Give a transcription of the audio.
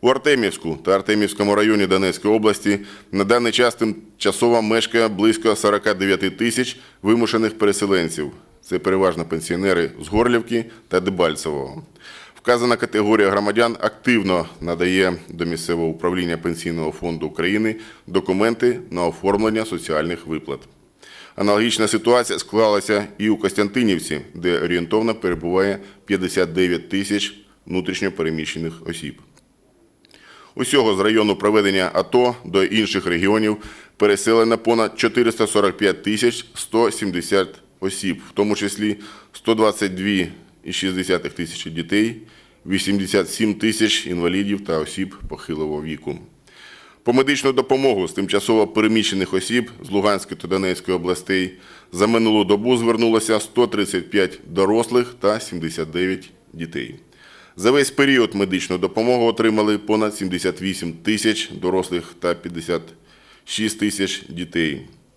У Артемівську та Артемівському районі Донецької області на даний час тимчасово мешкає близько 49 тисяч вимушених переселенців. Це переважно пенсіонери з Горлівки та Дебальцевого. Вказана категорія громадян активно надає до місцевого управління Пенсійного фонду України документи на оформлення соціальних виплат. Аналогічна ситуація склалася і у Костянтинівці, де орієнтовно перебуває 59 тисяч внутрішньопереміщених осіб. Усього з району проведення АТО до інших регіонів переселено понад 445 тисяч 170 осіб, в тому числі 122,6 тисячі дітей, 87 тисяч інвалідів та осіб похилого віку. По медичну допомогу з тимчасово переміщених осіб з Луганської та Донецької областей за минулу добу звернулося 135 дорослих та 79 дітей. За весь період медичну допомогу отримали понад 78 тисяч дорослих та 56 тисяч дітей.